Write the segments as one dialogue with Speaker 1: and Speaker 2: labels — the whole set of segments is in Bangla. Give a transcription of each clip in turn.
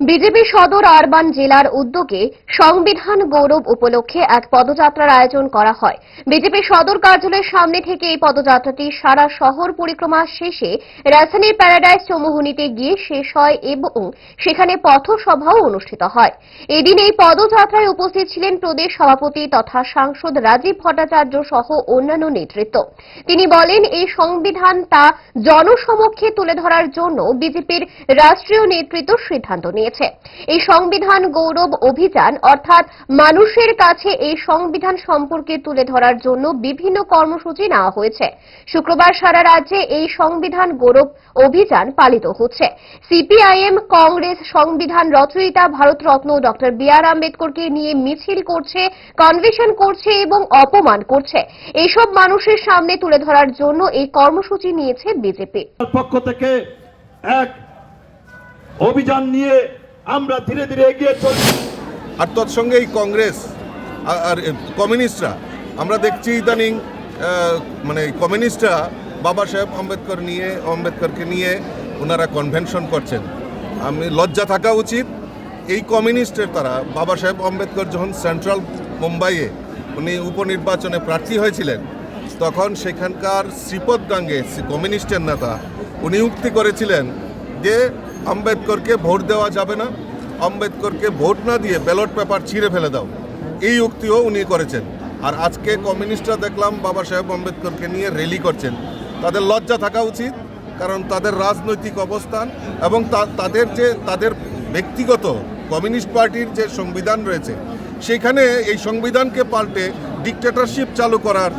Speaker 1: বিজেপি সদর আরবান জেলার উদ্যোগে সংবিধান গৌরব উপলক্ষে এক পদযাত্রার আয়োজন করা হয়। বিজেপি সদর কার্যালয়ের সামনে থেকে এই পদযাত্রাটি সারা শহর পরিক্রমা শেষে রাজধানীর প্যারাডাইস চৌমুহনীতে গিয়ে শেষ হয় এবং সেখানে পথসভাও অনুষ্ঠিত হয়। এদিন এই পদযাত্রায় উপস্থিত ছিলেন প্রদেশ সভাপতি তথা সাংসদ রাজীব ভট্টাচার্য সহ অন্যান্য নেতৃত্ব। তিনি বলেন, এই সংবিধান তা জনসমক্ষে তুলে ধরার জন্য বিজেপির রাষ্ট্রীয় নেতৃত্ব সিদ্ধান্ত নিয়েছে। এই সংবিধান গৌরব অভিযান, অর্থাৎ মানুষের কাছে এই সংবিধান সম্পর্কে তুলে ধরার জন্য বিভিন্ন কর্মসূচি নেওয়া হয়েছে। শুক্রবার সারা রাজ্যে এই সংবিধান গৌরব অভিযান পালিত হচ্ছে। সিপিআইএম, কংগ্রেস, সংবিধান রচয়িতা ভারতরত্ন ডক্টর বি আর আম্বেদকরকে নিয়ে মিছিল করছে কনভেশন করছে এবং অপমান করছে। এইসব মানুষের সামনে তুলে ধরার জন্য এই কর্মসূচি নিয়েছে বিজেপি।
Speaker 2: পক্ষ থেকে এক অভিযান নিয়ে আমরা ধীরে ধীরে এগিয়ে চলছি
Speaker 3: আর তৎসঙ্গে এই কংগ্রেস আর- কমিউনিস্টরা। আমরা দেখছি ইদানিং মানে কমিউনিস্টরা বাবা সাহেব আম্বেদকর নিয়ে, আম্বেদকরকে নিয়ে ওনারা কনভেনশন করছেন। আমি লজ্জা থাকা উচিত। এই কমিউনিস্টের তারা, বাবা সাহেব আম্বেদকর যখন সেন্ট্রাল মুম্বাইয়ে উনি উপনির্বাচনে প্রার্থী হয়েছিলেন, তখন সেখানকার শ্রীপদ গাঙ্গে কমিউনিস্টের নেতা, উনি উক্তি করেছিলেন যে আম্বেদকরকে ভোট দেওয়া যাবে না। আম্বেদকরকে ভোট না দিয়ে ব্যালট পেপার ছিঁড়ে ফেলে দাও। এই উক্তিও উনি করেছেন। আর আজকে কমিউনিস্টরা দেখলাম বাবা সাহেব আম্বেদকরকে নিয়ে র্যালি করছেন। তাদের লজ্জা থাকা উচিত, কারণ তাদের রাজনৈতিক অবস্থান এবং তাদের যে তাদের ব্যক্তিগত কমিউনিস্ট পার্টির যে সংবিধান রয়েছে, সেখানে এই সংবিধানকে পাল্টে ডিকটেটরশিপ চালু করার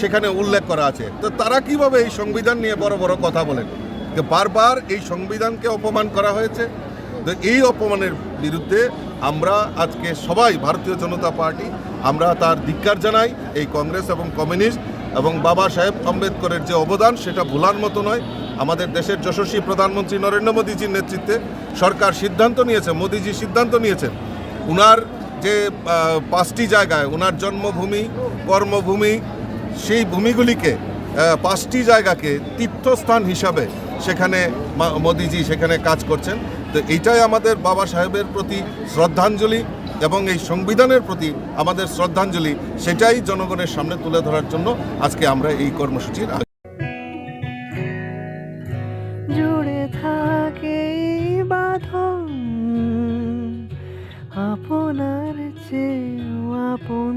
Speaker 3: সেখানে উল্লেখ করা আছে। তো তারা কীভাবে এই সংবিধান নিয়ে বড় বড় কথা বলেন? তো বারবার এই সংবিধানকে অপমান করা হয়েছে, তো এই অপমানের বিরুদ্ধে আমরা আজকে সবাই, ভারতীয় জনতা পার্টি, আমরা তার ধিক্কার জানাই, এই কংগ্রেস এবং কমিউনিস্ট এবং বাবা সাহেব আম্বেদকরের যে অবদান, সেটা ভোলার মতো নয়। আমাদের দেশের যশস্বী প্রধানমন্ত্রী নরেন্দ্র মোদীজির নেতৃত্বে সরকার সিদ্ধান্ত নিয়েছে, মোদীজি সিদ্ধান্ত নিয়েছেন। উনার যে পাঁচটি জায়গায় ওনার জন্মভূমি, কর্মভূমি, সেই ভূমিগুলিকে পাঁচটি জায়গাকে তীর্থস্থান হিসাবে সেখানে মোদিজি সেখানে কাজ করছেন। তো এইটাই আমাদের বাবা সাহেবের প্রতি শ্রদ্ধাঞ্জলি এবং এই সংবিধানের প্রতি আমাদের শ্রদ্ধাঞ্জলি, সেটাই জনগণের সামনে তুলে ধরার জন্য আজকে আমরা এই কর্মসূচির
Speaker 4: জুড়ে থাকে আপনার চেয়েও আপন।